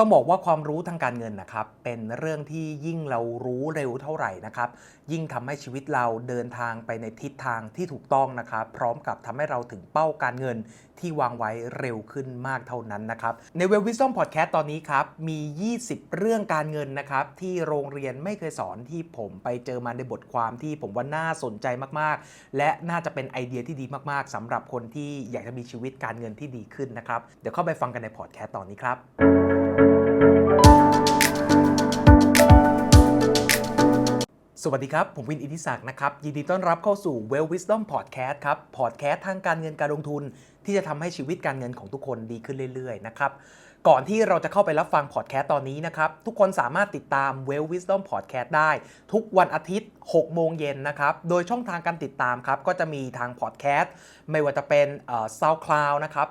ต้องบอกว่าความรู้ทางการเงินนะครับ เป็นเรื่องที่ยิ่งเรารู้เร็วเท่าไหร่นะครับ ยิ่งทำให้ชีวิตเราเดินทางไปในทิศทางที่ถูกต้องนะครับ พร้อมกับทำให้เราถึงเป้าการเงินที่วางไว้เร็วขึ้นมากเท่านั้นนะครับ ในเว l วิ s ซ o m Podcast ตอนนี้ครับ มี 20 เรื่องการเงินนะครับ ที่โรงเรียนไม่เคยสอนที่ผมไปเจอมาในบทความที่ผมว่าน่าสนใจมากๆ และน่าจะเป็นไอเดียที่ดีมากๆสำหรับคนที่อยากจะมีชีวิตการเงินที่ดีขึ้นนะครับเดี๋ยวเข้าไปฟังกันในพอดแคสต์ตอนนี้ครับ วัสดีครับ ผมวินอิทธิศักดิ์นะครับ ยินดีต้อนรับเข้าสู่ Well Wisdom Podcast ครับ พอดแคสต์ทางการเงินการลงทุน ที่จะทำให้ชีวิตการเงินของทุกคนดีขึ้นเรื่อยๆนะครับ ก่อนที่เราจะเข้าไปรับฟังพอดแคสต์ตอนนี้นะครับ ทุกคนสามารถติดตาม Well Wisdom Podcast ได้ ทุกวันอาทิตย์ 6 โมงเย็นนะครับ โดยช่องทางการติดตามครับก็จะมีทางพอดแคสต์ไม่ว่าจะเป็น SoundCloud นะครับ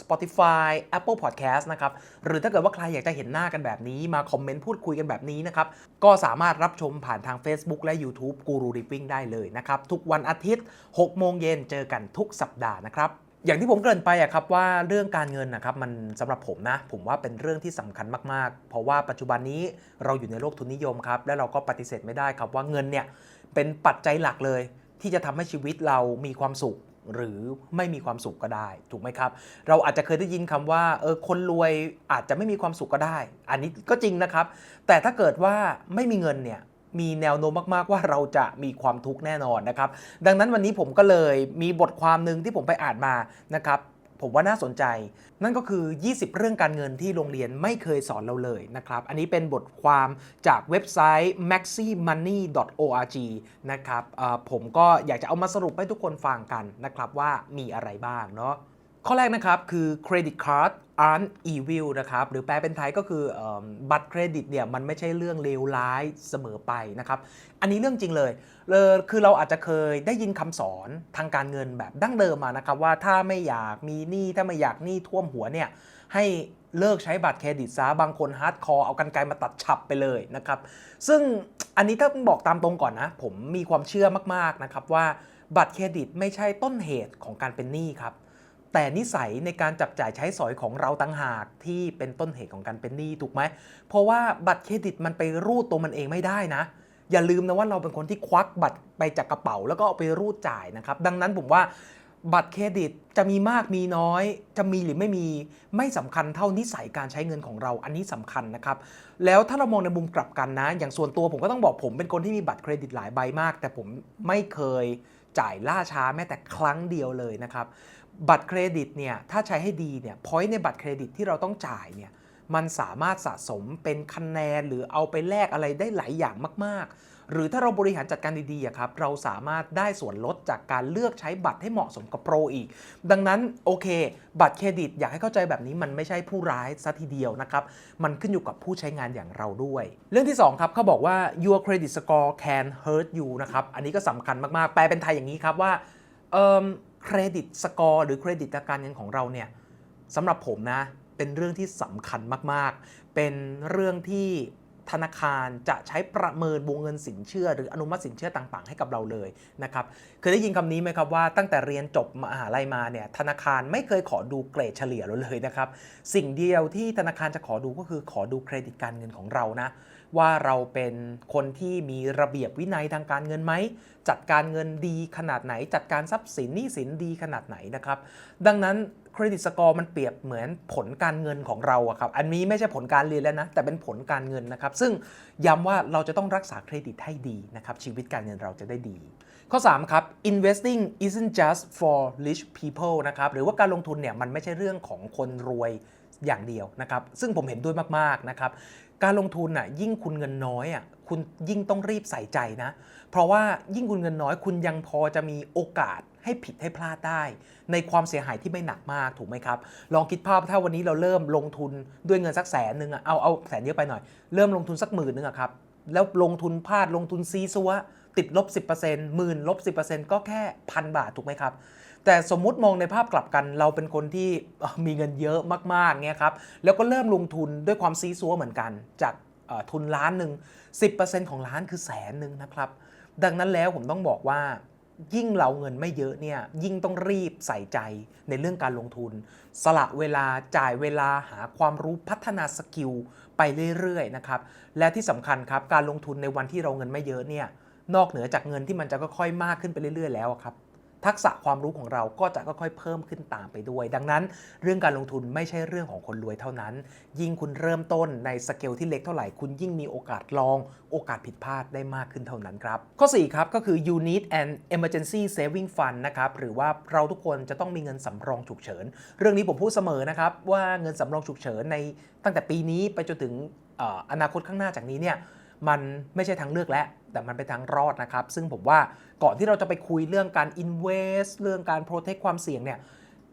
Spotify Apple Podcast นะครับหรือถ้าเกิดว่าใครอยากจะเห็นหน้ากันแบบนี้มาคอมเมนต์พูดคุยกันแบบนี้นะครับก็สามารถรับชมผ่านทาง Facebook และ YouTube Guru Ripping ได้เลยนะครับทุกวันอาทิตย์ 6 โมงเย็นเจอกันทุกสัปดาห์นะครับอย่างที่ผมเกริ่นไปอะครับว่าเรื่องการเงินนะครับมันสำหรับผมนะ ผมว่าเป็นเรื่องที่สำคัญมากๆ เพราะว่าปัจจุบันนี้เราอยู่ในโลกทุนนิยมครับและเราก็ปฏิเสธไม่ได้ครับว่าเงินเนี่ยเป็นปัจจัยหลักเลย ที่จะทำให้ชีวิตเรามีความสุข หรือไม่มีความสุขก็ได้ ถูกไหมครับ เราอาจจะเคยได้ยินคำว่าเออคนรวยอาจจะไม่มีความสุขก็ได้ อันนี้ก็จริงนะครับ แต่ถ้าเกิดว่าไม่มีเงินเนี่ยมีแนวโน้มมาก ๆ ว่าเราจะมีความทุกข์แน่นอนนะครับ ดังนั้นวันนี้ผมก็เลยมีบทความหนึ่งที่ผมไปอ่านมานะครับ ผมว่าน่าสนใจ นั่นก็คือ 20 เรื่องการเงินที่โรงเรียนไม่เคยสอนเราเลยนะครับ อันนี้เป็นบทความจากเว็บไซต์ maximoney.org นะครับผมก็อยากจะเอามาสรุปให้ทุกคนฟังกันนะครับว่ามีอะไรบ้างเนาะ ข้อแรกนะครับคือ credit card aren't evil นะครับหรือแปลเป็นไทยก็คืออบัตรเครดิตเนี่ยมันไม่ใช่เรื่องเลวร้ายเสมอไปนะครับอันนี้เรื่องจริงเลยเคือเราอาจจะเคยได้ยินคำสอนทางการเงินแบบดั้งเดิมมานะครับว่าถ้าไม่อยากมีหนี้ถ้าไม่อยากหนี้ท่วมหัวเนี่ยให้เลิกใช้บัตรเครดิตซะบางคนฮาร์ดคอร์เอากันไกลมาตัดฉับไปเลยนะครับซึ่งอันนี้ถ้าบอกตามตรงก่อนนะ ผมมีความเชื่อมากๆนะครับว่าบัตรเครดิตไม่ใช่ต้นเหตุของการเป็นหนี้ครับ แต่นิสัยในการจับจ่ายใช้สอยของเราต่างหากที่เป็นต้นเหตุของการเป็นหนี้ถูกไหม เพราะว่าบัตรเครดิตมันไปรูดตัวมันเองไม่ได้นะ อย่าลืมนะว่าเราเป็นคนที่ควักบัตรไปจากกระเป๋า แล้วก็เอาไปรูดจ่ายนะครับ ดังนั้นผมว่าบัตรเครดิตจะมีมากมีน้อย จะมีหรือไม่มีไม่สำคัญเท่านิสัยการใช้เงินของเราอันนี้สำคัญนะครับ แล้วถ้าเรามองในมุมกลับกันนะ อย่างส่วนตัวผมก็ต้องบอกผมเป็นคนที่มีบัตรเครดิตหลายใบมาก แต่ผมไม่เคยจ่ายล่าช้าแม้แต่ครั้งเดียวเลยนะครับ บัตรเครดิตเนี่ยถ้าใช้ให้ดีเนี่ยพอยต์ในบัตรเครดิตที่เราต้องจ่ายเนี่ยมันสามารถสะสมเป็นคะแนนหรือเอาไปแลกอะไรได้หลายอย่างมาก ๆ หรือถ้าเราบริหารจัดการดีๆครับเราสามารถได้ส่วนลดจากการเลือกใช้บัตรให้เหมาะสมกับโปรอีก ดังนั้นโอเค บัตรเครดิตอยากให้เข้าใจแบบนี้มันไม่ใช่ผู้ร้ายซะทีเดียวนะครับ มันขึ้นอยู่กับผู้ใช้งานอย่างเราด้วย เรื่องที่ 2 ครับเขาบอกว่า your credit score can hurt you นะครับอันนี้ก็สำคัญมากๆแปลเป็นไทยอย่างนี้ครับว่า เครดิตสกอร์หรือเครดิตการเงินของเราเนี่ยสำหรับผมนะเป็นเรื่องที่สำคัญมากๆ เป็นเรื่องที่ ธนาคารจะใช้ประเมินวงเงินสินเชื่อ หรืออนุมัติสินเชื่อต่าง ๆ ให้กับเราเลยนะครับเคยได้ยินคำนี้ไหมครับว่าตั้งแต่เรียนจบมหาลัยมาเนี่ยธนาคารไม่เคยขอดูเกรดเฉลี่ยเราเลยนะครับสิ่งเดียวที่ธนาคารจะขอดูก็คือขอดูเครดิตการเงินของเรานะว่าเราเป็นคนที่มีระเบียบวินัยทางการเงินไหม จัดการเงินดีขนาดไหน จัดการทรัพย์สินหนี้สินดีขนาดไหนนะครับ ดังนั้น เครดิตสกอร์มันเปรียบเหมือนผลการเงินของเราอะครับ อันนี้ไม่ใช่ผลการเรียนแล้วนะ แต่เป็นผลการเงินนะครับ ซึ่งย้ำว่าเราจะต้องรักษาเครดิตให้ดีนะครับ ชีวิตการเงินเราจะได้ดี ข้อ 3 ครับ investing isn't just for rich people นะครับ หรือว่าการลงทุนเนี่ยมันไม่ใช่เรื่องของคนรวยอย่างเดียวนะครับ ซึ่งผมเห็นด้วยมากๆนะครับการลงทุนอะยิ่งคุณเงินน้อยอะคุณยิ่งต้องรีบใส่ใจนะ เพราะว่ายิ่งคุณเงินน้อยคุณยังพอจะมีโอกาส ให้ผิดให้พลาดได้ ในความเสียหายที่ไม่หนักมากถูกไหมครับ ลองคิดภาพถ้าวันนี้เราเริ่มลงทุนด้วยเงินสักแสนหนึ่งอะเอาเอาแสนเยอะไปหน่อย เริ่มลงทุนสักหมื่นหนึ่งอะครับแล้วลงทุนพลาดลงทุนซีซัวติดลบ 10%หมื่นลบ 10%ก็แค่พันบาทถูกไหมครับ แต่สมมุติมองในภาพกลับกัน เราเป็นคนที่มีเงินเยอะมากๆเงี้ยครับแล้วก็เริ่มลงทุนด้วยความซีซัวเหมือนกัน จากทุนล้านหนึ่ง10%ของล้านคือแสนหนึ่งนะครับ ดังนั้นแล้วผมต้องบอกว่า ยิ่งเราเงินไม่เยอะเนี่ยยิ่งต้องรีบใส่ใจในเรื่องการลงทุน สละเวลาจ่ายเวลาหาความรู้พัฒนาสกิลไปเรื่อยๆนะครับและที่สำคัญครับการลงทุนในวันที่เราเงินไม่เยอะเนี่ยนอกเหนือจากเงินที่มันจะค่อยๆมากขึ้นไปเรื่อย ๆ แล้วครับ ทักษะความรู้ของเราก็จะค่อยๆเพิ่มขึ้นตามไปด้วย ดังนั้น เรื่องการลงทุนไม่ใช่เรื่องของคนรวยเท่านั้น ยิ่งคุณเริ่มต้นในสเกลที่เล็กเท่าไหร่ คุณยิ่งมีโอกาสลอง โอกาสผิดพลาดได้มากขึ้นเท่านั้นครับ ข้อ 4 ครับ ก็คือ you need an emergency saving fund นะครับหรือว่าเราทุกคนจะต้องมีเงินสำรองฉุกเฉิน เรื่องนี้ผมพูดเสมอนะครับว่าเงินสำรองฉุกเฉินในตั้งแต่ปีนี้ไปจนถึงออนาคตข้างหน้าจากนี้เนี่ยมันไม่ใช่ทางเลือกแล้ว แต่มันเป็นทางรอดนะครับ ซึ่งผมว่าก่อนที่เราจะไปคุยเรื่องการ invest เรื่องการ protect ความเสี่ยงเนี่ย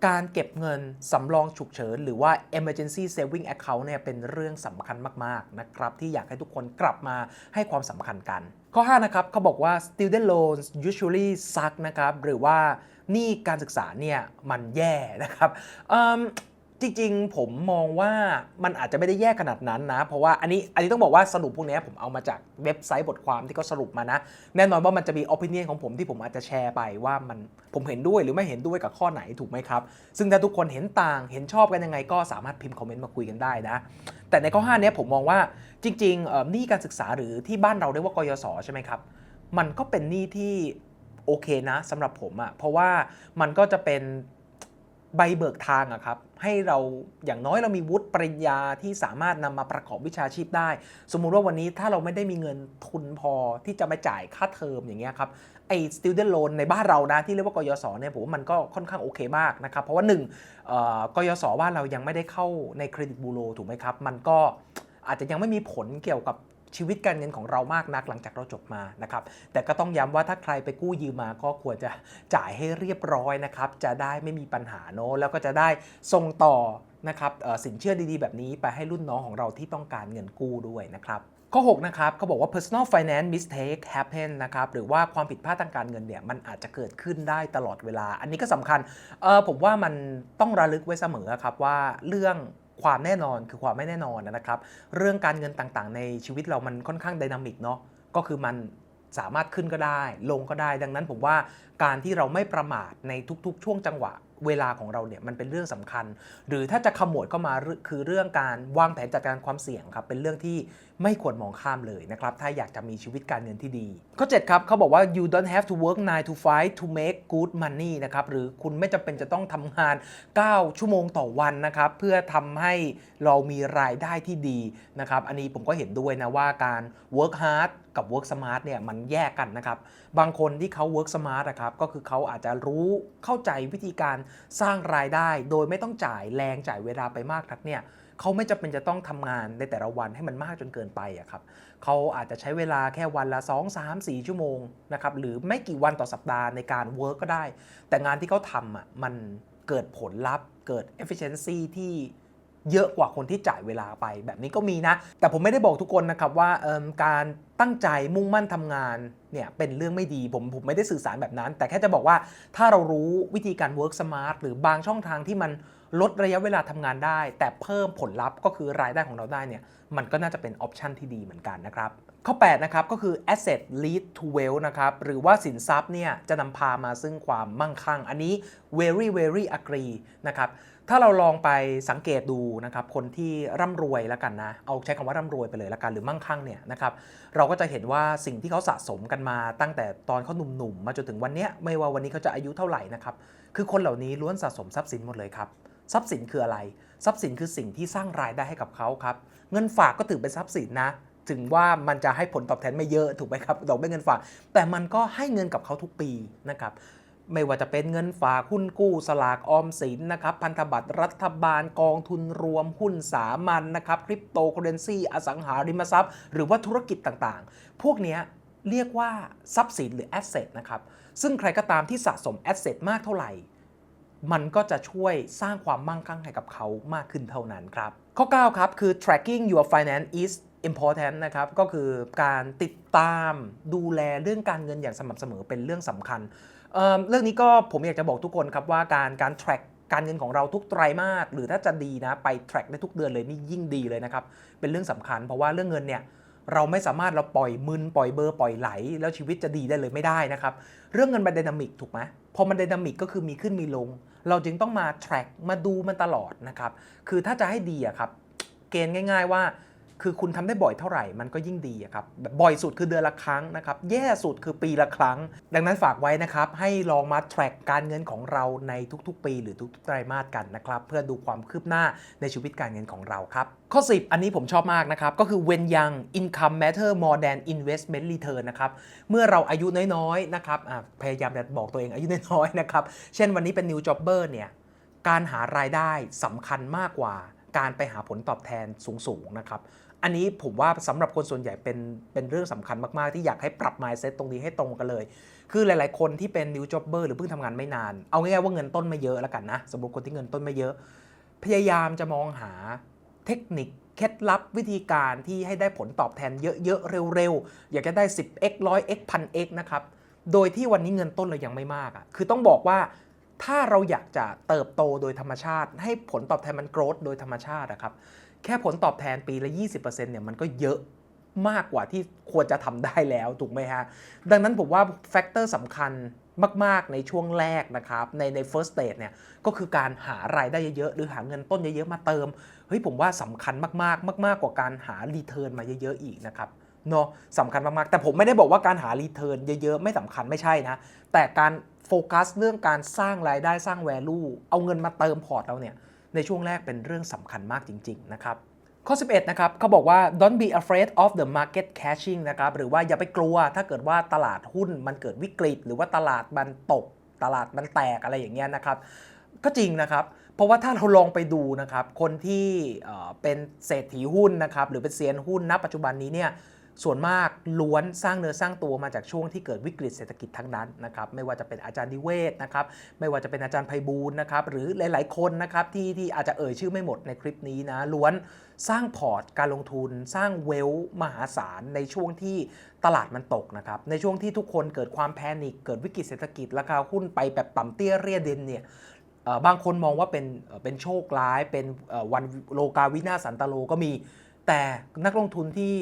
การเก็บเงินสำรองฉุกเฉิน หรือว่า emergency saving account เนี่ยเป็นเรื่องสำคัญมาก ๆ นะครับ ที่อยากให้ทุกคนกลับมาให้ความสำคัญกัน ข้อ 5 นะครับเขาบอกว่า student loans usually suck นะครับ หรือว่าหนี่การศึกษาเนี่ยมันแย่นะครับ จริงๆ ผมมองว่ามันอาจจะไม่ได้แย่ขนาดนั้นนะ เพราะว่าอันนี้อันนี้ต้องบอกว่าสรุปพวกนี้ผมเอามาจากเว็บไซต์บทความที่เขาสรุปมานะ แน่นอนว่ามันจะมี opinion ของผมที่ผมอาจจะแชร์ไปว่ามันผมเห็นด้วยหรือไม่เห็นด้วยกับข้อไหนถูกไหมครับ ซึ่งถ้าทุกคนเห็นต่างเห็นชอบกันยังไง ก็สามารถพิมพ์คอมเมนต์มาคุยกันได้นะ แต่ในข้อ5เนี้ยผมมองว่าจริงๆหนี้การศึกษาหรือที่บ้านเราเรียกว่ากยศใช่ไหมครับมันก็เป็นหนี้ที่โอเคนะสำหรับผมอะ่ะเพราะว่ามันก็จะเป็นใบเบิกทางอะครับ ให้เราอย่างน้อยเรามีวุฒิปริญญาที่สามารถนำมาประกอบวิชาชีพได้ สมมุติว่าวันนี้ถ้าเราไม่ได้มีเงินทุนพอที่จะมาจ่ายค่าเทอมอย่างเงี้ยครับไอ้ student loan ในบ้านเรานะที่เรียกว่ากยศเนี่ยผมว่ามันก็ค่อนข้างโอเคมากนะครับ เพราะว่าหนึ่งกยศบ้านเรายังไม่ได้เข้าในเครดิตบูโรถูกไหมครับ มันก็อาจจะยังไม่มีผลเกี่ยวกับ ชีวิตการเงินของเรามากนักหลังจากเราจบมานะครับแต่ก็ต้องย้ำว่าถ้าใครไปกู้ยืมมาก็ควรจะจ่ายให้เรียบร้อยนะครับจะได้ไม่มีปัญหาเนอะแล้วก็จะได้ส่งต่อนะครับสินเชื่อดีๆ แบบนี้ไปให้รุ่นน้องของเราที่ต้องการเงินกู้ด้วยนะครับข้อ6นะครับเขาบอกว่า personal finance mistake happen นะครับหรือว่าความผิดพลาดทางการเงินเนี่ยมันอาจจะเกิดขึ้นได้ตลอดเวลา อันนี้ก็สำคัญเออผมว่ามันต้องระลึกไว้เสมอครับว่าเรื่อง ความแน่นอนคือความไม่แน่นอนนะครับ เรื่องการเงินต่างๆ ในชีวิตเรามันค่อนข้างไดนามิกเนาะก็คือมันสามารถขึ้นก็ได้ ลงก็ได้ ดังนั้นผมว่าการที่เราไม่ประมาทในทุกๆ ช่วงจังหวะเวลาของเราเนี่ยมันเป็นเรื่องสำคัญ หรือถ้าจะขมวดเข้ามาคือเรื่องการวางแผนจัดการความเสี่ยงครับเป็นเรื่องที่ ไม่ควรมองข้ามเลยนะครับ ถ้าอยากจะมีชีวิตการเงินที่ดี ข้อ 7 ครับเขาบอกว่า you don't have to work 9 to 5 to make good money นะครับ หรือคุณไม่จำเป็นจะต้องทำงาน 9 ชั่วโมงต่อวันนะครับ เพื่อทำให้เรามีรายได้ที่ดีนะครับ อันนี้ผมก็เห็นด้วยนะว่าการ work hard กับ work smart เนี่ยมันแยกกันนะครับ บางคนที่เขา work smart นะครับก็คือเขาอาจจะรู้เข้าใจวิธีการสร้างรายได้ โดยไม่ต้องจ่ายแรงจ่ายเวลาไปมากนักเนี่ย เขาไม่จำเป็นจะต้องทำงานในแต่ละวันให้มันมากจนเกินไปอะครับเขาอาจจะใช้เวลาแค่วันละ 2 3 4 ชั่วโมงนะครับหรือไม่กี่วันต่อสัปดาห์ในการ work ก็ได้ แต่งานที่เขาทำอะมันเกิดผลลัพธ์ เกิด efficiency ที่เยอะกว่าคนที่จ่ายเวลาไปแบบนี้ก็มีนะ แต่ผมไม่ได้บอกทุกคนนะครับว่าการตั้งใจมุ่งมั่นทำงานเนี่ยเป็นเรื่องไม่ดีผมผมไม่ได้สื่อสารแบบนั้น แต่แค่จะบอกว่าถ้าเรารู้วิธีการ work smart หรือบางช่องทางที่มัน ลดระยะเวลาทำงานได้ แต่เพิ่มผลลัพธ์ก็คือรายได้ของเราได้เนี่ยมันก็น่าจะเป็นออปชันที่ดีเหมือนกันนะครับ ข้อ 8 นะครับ ก็คือ asset lead to wealth นะครับ หรือว่าสินทรัพย์เนี่ยจะนำพามาซึ่งความมั่งคั่ง อันนี้ very very agree นะครับ ถ้าเราลองไปสังเกตดูนะครับ คนที่ร่ำรวยแล้วกันนะ เอาใช้คำว่าร่ำรวยไปเลยล้วกัน หรือมั่งคั่งเนี่ยนะครับ เราก็จะเห็นว่าสิ่งที่เขาสะสมกันมาตั้งแต่ตอนเขาหนุ่มๆ มาจนถึงวันเนี้ยไม่ว่าวันนี้เขาจะอายุเท่าไหร่นะครับ คือคนเหล่านี้ล้วนสะสมทรัพย์สินหมดเลยครับ ทรัพย์สินคืออะไร ทรัพย์สินคือสิ่งที่สร้างรายได้ให้กับเขาครับ เงินฝากก็ถือเป็นทรัพย์สินนะ ถึงว่ามันจะให้ผลตอบแทนไม่เยอะถูกไหมครับดอกเบี้ยเงินฝาก แต่มันก็ให้เงินกับเขาทุกปีนะครับไม่ว่าจะเป็นเงินฝากหุ้นกู้สลากออมสินนะครับพันธบัตรรัฐบาลกองทุนรวมหุ้นสามัญนะครับคริปโตเคอเรนซีอสังหาริมทรัพย์ หรือว่าธุรกิจต่างๆ พวกนี้เรียกว่าทรัพย์สินหรือแอสเซทนะครับซึ่งใครก็ตามที่สะสมแอสเซทมากเท่าไหร่ มันก็จะช่วยสร้างความมั่งคั่งให้กับเขามากขึ้นเท่านั้นครับ ข้อ 9 ครับ คือ tracking your finance is important นะครับ ก็คือการติดตามดูแลเรื่องการเงินอย่างสม่ำเสมอเป็นเรื่องสำคัญเเรื่องนี้ก็ผมอยากจะบอกทุกคนครับว่าการการ track การเงินของเราทุกไตรมาสหรือถ้าจะดีนะไป track ได้ทุกเดือนเลยนี่ยิ่งดีเลยนะครับ เป็นเรื่องสำคัญ เพราะว่าเรื่องเงินเนี่ยเราไม่สามารถเราปล่อยมึนปล่อยเบอร์ปล่อยไหล แล้วชีวิตจะดีได้เลยไม่ได้นะครับ เรื่องเงินมันไดนามิกถูกไหมพอมันไดนามิกก็คือมีขึ้นมีลง เราจึงต้องมา track มาดูมันตลอดนะครับ คือถ้าจะให้ดีอะครับ เกณฑ์ง่าย ๆ ว่า คือคุณทำได้บ่อยเท่าไหร่มันก็ยิ่งดีอะครับบ่อยสุดคือเดือนละครั้งนะครับแย่สุดคือปีละครั้ง ดังนั้นฝากไว้นะครับให้ลองมา track การเงินของเราในทุกๆ ปี หรือทุกๆไตรมาสกันนะครับเพื่อดูความคืบหน้าในชีวิตการเงินของเราครับข้อ 10 อันนี้ผมชอบมากนะครับ ก็คือ when young income matter more than investment return นะครับ เมื่อเราอายุน้อยๆนะครับพยายามจะบอกตัวเองอายุน้อยๆนะครับ เช่นวันนี้เป็น new jobber เนี่ย การหารายได้สำคัญมากกว่าการไปหาผลตอบแทนสูงๆนะครับ อันนี้ผมว่าสำหรับคนส่วนใหญ่เป็นเป็นเรื่องสำคัญมากๆ ที่อยากให้ปรับ mindset ตรงนี้ให้ตรงกันเลย คือหลาย ๆ คนที่เป็น new jobber หรือเพิ่งทำงานไม่นาน เอาง่ายๆว่าเงินต้นไม่เยอะแล้วกันนะสมมติคนที่เงินต้นไม่เยอะ พยายามจะมองหาเทคนิคเคล็ดลับวิธีการที่ให้ได้ผลตอบแทนเยอะๆเร็วๆ อยากจะได้ 10x 100x 1000x นะครับ โดยที่วันนี้เงินต้นเรายังไม่มากอะ่ะ คือต้องบอกว่าถ้าเราอยากจะเติบโตโดยธรรมชาติ ให้ผลตอบแทนมันโกรธโดยธรรมชาตินะครับ แค่ผลตอบแทนปีละ 20%เนี่ยมันก็เยอะมากกว่าที่ควรจะทำได้แล้วถูกไหมฮะ ดังนั้นผมว่าแฟกเตอร์สำคัญมาก ๆ ในช่วงแรกนะครับ ในใน first stage เนี่ยก็คือการหารายได้เยอะๆ หรือหาเงินต้นเยอะๆ มาเติม เฮ้ยผมว่าสำคัญมากๆ มาก ๆ กว่าการหารีเทิร์นมาเยอะ ๆ อีกนะครับเนาะสำคัญมากๆ แต่ผมไม่ได้บอกว่าการหารีเทิร์นเยอะ ๆ ไม่สำคัญไม่ใช่นะ แต่การโฟกัสเรื่องการสร้างรายได้สร้าง value เอาเงินมาเติมพอร์ตเราเนี่ย ในช่วงแรกเป็นเรื่องสำคัญมากจริง ๆ นะครับ ข้อ 11 นะครับเขาบอกว่า don't be afraid of the market crashing นะครับ หรือว่าอย่าไปกลัวถ้าเกิดว่าตลาดหุ้นมันเกิดวิกฤต หรือว่าตลาดมันตก ตลาดมันแตกอะไรอย่างเงี้ยนะครับ ก็จริงนะครับ เพราะว่าถ้าเราลองไปดูนะครับ คนที่เป็นเศรษฐีหุ้นนะครับ หรือเป็นเซียนหุ้นณปัจจุบันนี้เนี่ย ส่วนมากล้วนสร้างเนื้อสร้างตัวมาจากช่วงที่เกิดวิกฤตเศรษฐกิจทั้งนั้นนะครับไม่ว่าจะเป็นอาจารย์นิเวศนะครับไม่ว่าจะเป็นอาจารย์ไพบูลนะครับหรือหลาย ๆ คนนะครับที่ที่อาจจะเอ่ยชื่อไม่หมดในคลิปนี้นะล้วนสร้างพอร์ตการลงทุน สร้างเวลมหาศาลในช่วงที่ตลาดมันตกนะครับในช่วงที่ทุกคนเกิดความแพนิคเกิดวิกฤตเศรษฐกิจราคาหุ้นไปแบบต่ำเตี้ยเรียดินเนี่ยบางคนมองว่าเป็นเป็นโชคร้ายเป็นวันโลกาวินาสันตโลก็มี แต่นักลงทุนที่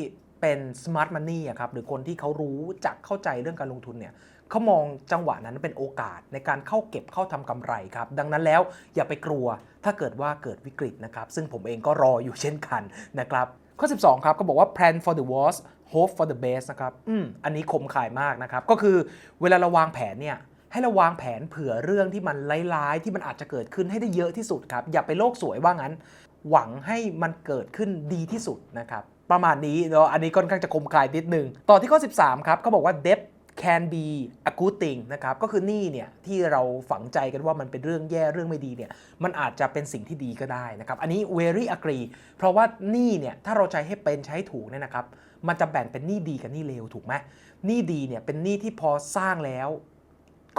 เป็น smart money อะครับหรือคนที่เขารู้จักเข้าใจเรื่องการลงทุนเนี่ยเขามองจังหวะนั้นเป็นโอกาสในการเข้าเก็บเข้าทำกำไรครับ ดังนั้นแล้วอย่าไปกลัวถ้าเกิดว่าเกิดวิกฤตนะครับซึ่งผมเองก็รออยู่เช่นกันนะครับข้อ 12 ครับก็บอกว่า plan for the worst hope for the best นะครับอืมอันนี้คมขายมากนะครับ ก็คือเวลาเราวางแผนเนี่ยให้เราวางแผนเผื่อเรื่องที่มันร้ายๆ ที่มันอาจจะเกิดขึ้นให้ได้เยอะที่สุดครับ อย่าไปโลกสวยว่างั้น หวังให้มันเกิดขึ้นดีที่สุดนะครับ ประมาณนี้เนาะอันนี้ค่อนข้างจะคมคายนิดนึง ต่อที่ข้อ 13 ครับเขาบอกว่า debt can be a good thing นะครับ ก็คือหนี้เนี่ยที่เราฝังใจกันว่ามันเป็นเรื่องแย่เรื่องไม่ดีเนี่ยมันอาจจะเป็นสิ่งที่ดีก็ได้นะครับ อันนี้ very agree เพราะว่าหนี้เนี่ยถ้าเราใช้ให้เป็นใช้ถูกเนี่ยนะครับ มันจะแบ่งเป็นหนี้ดีกับหนี้เลวถูกไหมหนี้ดีเนี่ยเป็นหนี้ที่พอสร้างแล้ว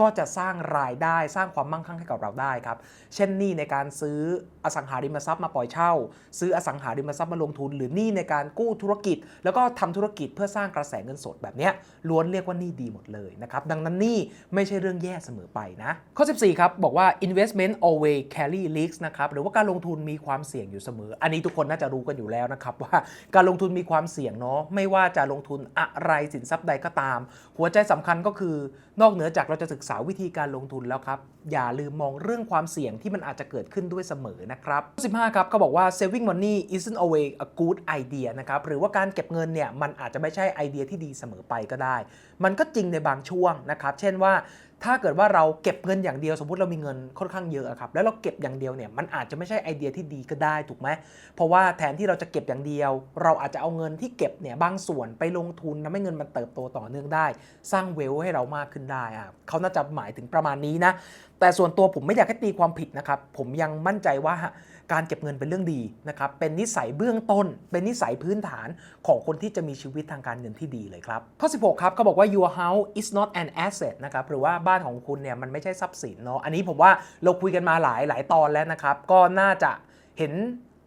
ก็จะสร้างรายได้สร้างความมั่งคั่งให้กับเราได้ครับ เช่นหนี้ในการซื้ออสังหาริมทรัพย์มาปล่อยเช่า ซื้ออสังหาริมทรัพย์มาลงทุน หรือหนี้ในการกู้ธุรกิจ แล้วก็ทำธุรกิจเพื่อสร้างกระแสเงินสดแบบนี้ล้วนเรียกว่าหนี้ดีหมดเลยนะครับ ดังนั้นหนี้ไม่ใช่เรื่องแย่เสมอไปนะ ข้อ 14 ครับ บอกว่า investment always carry risks นะครับหรือว่าการลงทุนมีความเสี่ยงอยู่เสมอ อันนี้ทุกคนน่าจะรู้กันอยู่แล้วนะครับว่าการลงทุนมีความเสี่ยงเนาะไม่ว่าจะลงทุนอะไรสินทรัพย์ใดก็ตาม หัวใจสำคัญก็คือนอกเหนือจากเราจะศึกษาวิธีการลงทุนแล้วครับ อย่าลืมมองเรื่องความเสี่ยงที่มันอาจจะเกิดขึ้นด้วยเสมอนะครับ15 ครับเขาบอกว่า saving money isn't always a good idea นะครับ หรือว่าการเก็บเงินเนี่ยมันอาจจะไม่ใช่ไอเดียที่ดีเสมอไปก็ได้ มันก็จริงในบางช่วงนะครับ เช่นว่า ถ้าเกิดว่าเราเก็บเงินอย่างเดียวสมมติเรามีเงินค่อนข้างเยอะอะครับแล้วเราเก็บอย่างเดียวเนี่ยมันอาจจะไม่ใช่ไอเดียที่ดีก็ได้ถูกไหมเพราะว่าแทนที่เราจะเก็บอย่างเดียว เราอาจจะเอาเงินที่เก็บเนี่ยบางส่วนไปลงทุนทำให้เงินมันเติบโตต่อเนื่องได้ สร้างเวลให้เรามากขึ้นได้อะเขาน่าจะหมายถึงประมาณนี้นะแต่ส่วนตัวผมไม่อยากให้ตีความผิดนะครับผมยังมั่นใจว่า การเก็บเงินเป็นเรื่องดีนะครับ เป็นนิสัยเบื้องต้น เป็นนิสัยพื้นฐานของคนที่จะมีชีวิตทางการเงินที่ดีเลยครับ ข้อ 16 ครับเขาบอกว่า your house is not an asset นะครับ หรือว่าบ้านของคุณเนี่ยมันไม่ใช่ทรัพย์สินเนาะ อันนี้ผมว่าเราคุยกันมาหลายหลายตอนแล้วนะครับ ก็น่าจะเห็น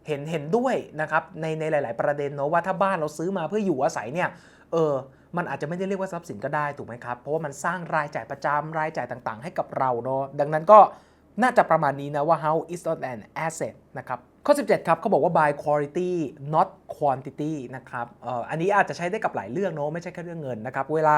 เห็นเห็นด้วยนะครับในในหลาย ๆ ประเด็นเนาะว่าถ้าบ้านเราซื้อมาเพื่ออยู่อาศัยเนี่ยเออมันอาจจะไม่ได้เรียกว่าทรัพย์สินก็ได้ถูกไหมครับ เพราะว่ามันสร้างรายจ่ายประจำรายจ่ายต่าง ๆ ให้กับเราเนาะดังนั้นก็ น่าจะประมาณนี้นะว่า how is not an asset นะครับข้อ 17 ครับเขาบอกว่า buy quality not quantity นะครับอ,อ,อันนี้อาจจะใช้ได้กับหลายเรื่องเนอะไม่ใช่แค่เรื่องเงินนะครับ เวลา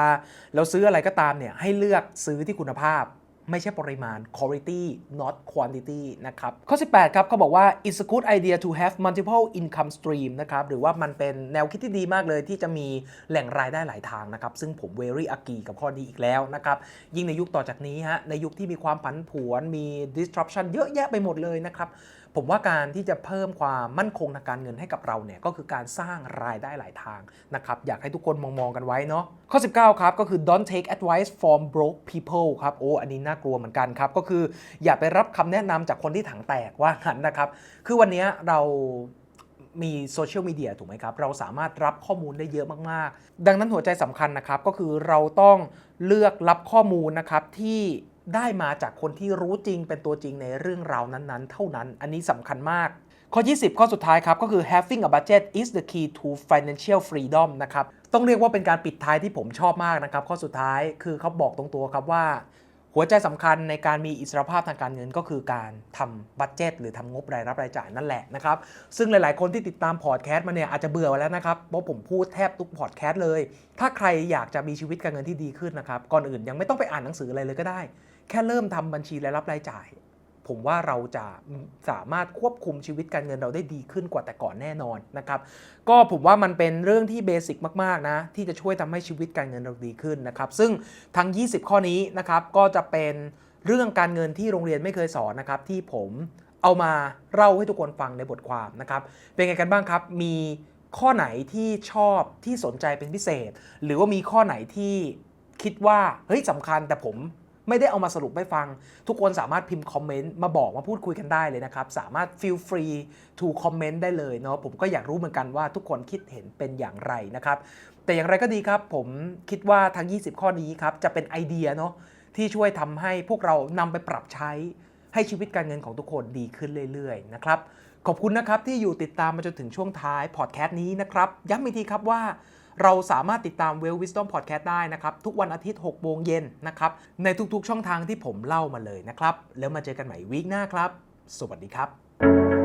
เราซื้ออะไรก็ตามเนี่ยให้เลือกซื้อที่คุณภาพ ไม่ใช่ปริมาณ quality not quantity นะครับ ข้อ 18 ครับเขาบอกว่า it's a good idea to have multiple income stream นะครับ หรือว่ามันเป็นแนวคิดที่ดีมากเลยที่จะมีแหล่งรายได้หลายทางนะครับ ซึ่งผม very agree กับข้อนี้อีกแล้วนะครับ ยิ่งในยุคต่อจากนี้ฮะ ในยุคที่มีความผันผวน มี disruption เยอะแยะไปหมดเลยนะครับ ผมว่าการที่จะเพิ่มความมั่นคงทางการเงินให้กับเราเนี่ยก็คือการสร้างรายได้หลายทางนะครับอยากให้ทุกคนมองๆกันไว้เนาะข้อ 19 ครับ ก็คือ don't take advice from broke people ครับโอ้อันนี้น่ากลัวเหมือนกันครับ ก็คืออย่าไปรับคำแนะนำจากคนที่ถังแตกว่างั้นนะครับ คือวันนี้เรามีโซเชียลมีเดียถูกไหมครับ เราสามารถรับข้อมูลได้เยอะมาก ๆ ดังนั้นหัวใจสำคัญนะครับ ก็คือเราต้องเลือกรับข้อมูลนะครับที่ ได้มาจากคนที่รู้จริงเป็นตัวจริงในเรื่องราวนั้นๆ เท่านั้น อันนี้สำคัญมาก ข้อ 20 ข้อสุดท้ายครับ ก็คือ having a budget is the key to financial freedom นะครับ ต้องเรียกว่าเป็นการปิดท้ายที่ผมชอบมากนะครับ ข้อสุดท้ายคือเขาบอกตรงตัวครับว่า หัวใจสำคัญในการมีอิสรภาพทางการเงินก็คือการทำบัตเจตหรือทำงบรายรับรายจ่ายนั่นแหละนะครับ ซึ่งหลายๆ คนที่ติดตามพอดแคสต์มาเนี่ยอาจจะเบื่อแล้วนะครับ เพราะผมพูดแทบทุกพอดแคสต์เลย ถ้าใครอยากจะมีชีวิตการเงินที่ดีขึ้นนะครับ ก่อนอื่นยังไม่ต้องไปอ่านหนังสืออะไรเลยก็ได้ ค่เริ่มทำบัญชีรายรับรายจ่าย ผมว่าเราจะสามารถควบคุมชีวิตการเงินเราได้ดีขึ้นกว่าแต่ก่อนแน่นอนนะครับ ก็ผมว่ามันเป็นเรื่องที่เบสิกมากๆนะที่จะช่วยทำให้ชีวิตการเงินเราดีขึ้นนะครับ ซึ่งทั้ง 20 ข้อนี้นะครับก็จะเป็นเรื่องการเงินที่โรงเรียนไม่เคยสอนนะครับ ที่ผมเอามาเล่าให้ทุกคนฟังในบทความนะครับ เป็นไงกันบ้างครับ มีข้อไหนที่ชอบที่สนใจเป็นพิเศษ หรือว่ามีข้อไหนที่คิดว่าเฮ้ยสำคัญแต่ผม ไม่ได้เอามาสรุปให้ฟัง ทุกคนสามารถพิมพ์คอมเมนต์มาบอกมาพูดคุยกันได้เลยนะครับ สามารถ feel free to comment ได้เลยเนาะผมก็อยากรู้เหมือนกันว่าทุกคนคิดเห็นเป็นอย่างไรนะครับ แต่อย่างไรก็ดีครับ ผมคิดว่าทั้ง 20 ข้อนี้ครับจะเป็นไอเดียเนาะที่ช่วยทำให้พวกเรานำไปปรับใช้ให้ชีวิตการเงินของทุกคนดีขึ้นเรื่อยๆนะครับขอบคุณนะครับที่อยู่ติดตามมาจนถึงช่วงท้ายพอดแคสต์นี้นะครับย้ำอีกทีครับว่า เราสามารถติดตาม Well Wisdom Podcast ได้นะครับ ทุกวันอาทิตย์6โมงเย็นนะครับ ในทุกๆช่องทางที่ผมเล่ามาเลยนะครับ แล้วมาเจอกันใหม่วีคหน้าครับ สวัสดีครับ